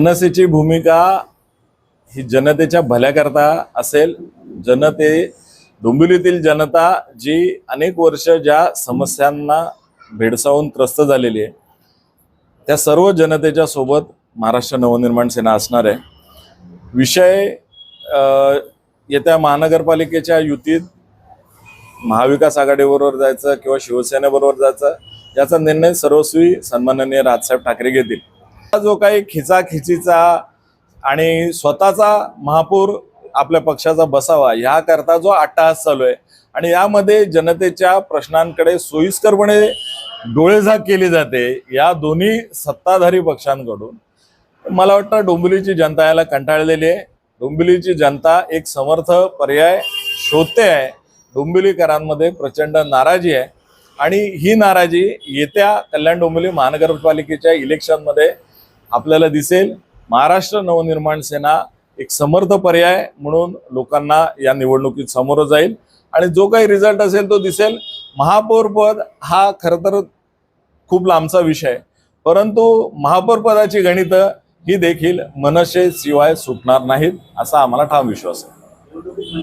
मनसेची भूमिका ही जनतेच्या भल्याकरता असेल. जनते डोंबिवलीतील जनता जी अनेक वर्ष ज्या समस्यांना भेडसावून त्रस्त झालेली आहे त्या सर्व जनतेच्या सोबत महाराष्ट्र नवनिर्माण सेना असणार आहे. विषय येत्या महानगरपालिकेच्या युतीत महाविकास आघाडीबरोबर जायचं किंवा शिवसेनेबरोबर जायचं याचा निर्णय सर्वस्वी सन्माननीय राजसाहेब ठाकरे घेतील. जो काही खिचाखिचीचा आणि स्वतःचा महापौर आपल्या पक्षाचा बसावा ह्याकरता जो अट्टहास चालू आहे. आणि यामध्ये जनतेच्या प्रश्नांकडे सोयीस्करपणे डोळेझाक केली जाते या दोन्ही सत्ताधारी पक्षांकडून. मला वाटतं डोंबिवलीची जनता याला कंटाळलेली आहे. डोंबिवलीची जनता एक समर्थ पर्याय शोधते आहे. डोंबिवलीकरांमध्ये प्रचंड नाराजी आहे. आणि ही नाराजी येत्या कल्याण डोंबिवली महानगरपालिकेच्या इलेक्शनमध्ये आपल्याला दिसेल. महाराष्ट्र नवनिर्माण सेना एक समर्थ पर्याय म्हणून लोकांना या निवडणुकीत समोर जाईल. आणि जो काही रिझल्ट असेल तो दिसेल. महापौरपद हा खरं तर खूप लांबचा विषय. आहे परंतु महापौरपदाची गणितं ही देखील मनसेशिवाय सुटणार नाहीत असा आम्हाला ठाम विश्वास आहे.